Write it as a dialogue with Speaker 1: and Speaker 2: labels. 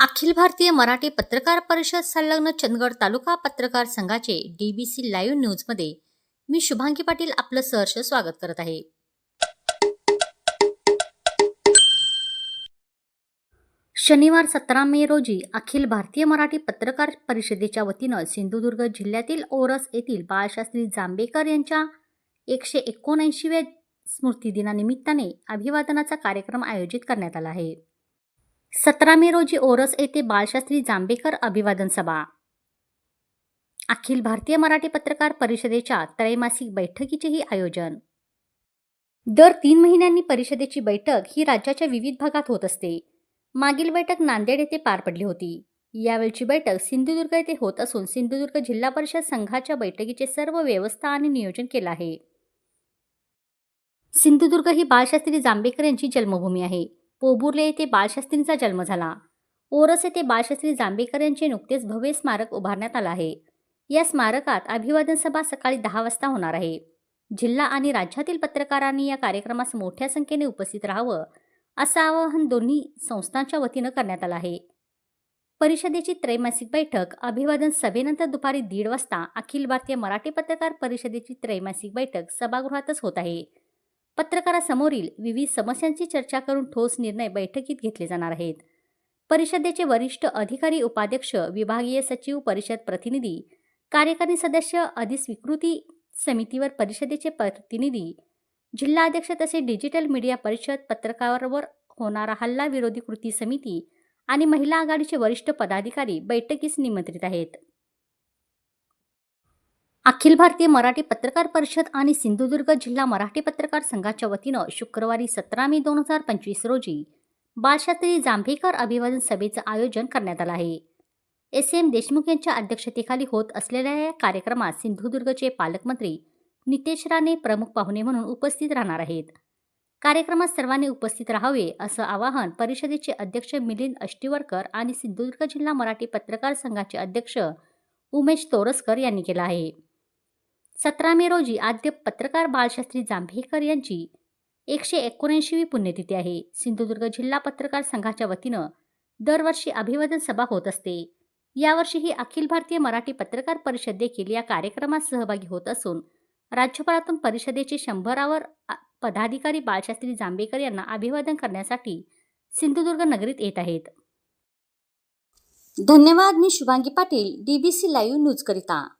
Speaker 1: अखिल भारतीय मराठी पत्रकार परिषद संलग्न चंदगड तालुका पत्रकार संघाचे डीबीसी लाईव्ह न्यूजमध्ये मी शुभांगी पाटील आपलं सहर्ष स्वागत करत आहे. शनिवार सतरा मे रोजी अखिल भारतीय मराठी पत्रकार परिषदेच्या वतीनं सिंधुदुर्ग जिल्ह्यातील ओरस येथील बाळशास्त्री जांभेकर यांच्या एकशे एकोणऐंशीव्या स्मृतिदिनानिमित्ताने अभिवादनाचा कार्यक्रम आयोजित करण्यात आला आहे. सतरा मे रोजी ओरस येथे बाळशास्त्री जांभेकर अभिवादन सभा. अखिल भारतीय मराठी पत्रकार परिषदेच्या त्रैमासिक बैठकीचेही आयोजन. दर तीन महिन्यांनी परिषदेची बैठक ही राज्याच्या विविध भागात होत असते. मागील बैठक नांदेड येथे पार पडली होती. यावेळची बैठक सिंधुदुर्ग येथे होत असून सिंधुदुर्ग जिल्हा परिषद संघाच्या बैठकीचे सर्व व्यवस्था आणि नियोजन केलं आहे. सिंधुदुर्ग ही बाळशास्त्री जांभेकर यांची जन्मभूमी आहे. पोबुर्ले येथे बाळशास्त्रींचा जन्म झाला. ओरस येथे बाळशास्त्री जांभेकर यांचे नुकतेच भव्य स्मारक उभारण्यात आलं आहे. या स्मारकात अभिवादन सभा सकाळी दहा वाजता होणार आहे. जिल्हा आणि राज्यातील पत्रकारांनी या कार्यक्रमास मोठ्या संख्येने उपस्थित राहावं असं आवाहन दोन्ही संस्थांच्या वतीनं करण्यात आलं आहे. परिषदेची त्रैमासिक बैठक अभिवादन सभेनंतर दुपारी दीड वाजता अखिल भारतीय मराठी पत्रकार परिषदेची त्रैमासिक बैठक सभागृहातच होत आहे. पत्रकारासमोरील विविध समस्यांची चर्चा करून ठोस निर्णय बैठकीत घेतले जाणार आहेत. परिषदेचे वरिष्ठ अधिकारी उपाध्यक्ष विभागीय सचिव परिषद प्रतिनिधी कार्यकारी सदस्य अधिस्वीकृती समितीवर परिषदेचे प्रतिनिधी जिल्हाध्यक्ष तसेच डिजिटल मीडिया परिषद पत्रकारावर होणारा हल्ला विरोधी कृती समिती आणि महिला आघाडीचे वरिष्ठ पदाधिकारी बैठकीस निमंत्रित आहेत. अखिल भारतीय मराठी पत्रकार परिषद आणि सिंधुदुर्ग जिल्हा मराठी पत्रकार संघाच्या वतीनं शुक्रवारी सतरा मे दोन हजार पंचवीस रोजी बाळशास्त्री जांभेकर अभिवादन सभेचं आयोजन करण्यात आलं आहे. एस. एम. देशमुख यांच्या अध्यक्षतेखाली होत असलेल्या या कार्यक्रमात सिंधुदुर्गचे पालकमंत्री नितेश राणे प्रमुख पाहुणे म्हणून उपस्थित राहणार आहेत. कार्यक्रमात सर्वांनी उपस्थित राहावे असं आवाहन परिषदेचे अध्यक्ष मिलिंद अष्टीवरकर आणि सिंधुदुर्ग जिल्हा मराठी पत्रकार संघाचे अध्यक्ष उमेश तोरसकर यांनी केलं आहे. सतरा मे रोजी आद्य पत्रकार बाळशास्त्री जांभेकर यांची एकशे एकोणऐंशीवी पुण्यतिथी आहे. सिंधुदुर्ग जिल्हा पत्रकार संघाच्या वतीनं दरवर्षी अभिवादन सभा होत असते. यावर्षीही अखिल भारतीय मराठी पत्रकार परिषद देखील या कार्यक्रमात सहभागी होत असून राज्यभरातून परिषदेचे शंभरावर पदाधिकारी बाळशास्त्री जांभेकर यांना अभिवादन करण्यासाठी सिंधुदुर्ग नगरीत येत आहेत. धन्यवाद मी Shubhangi Patil DBC live news करिता.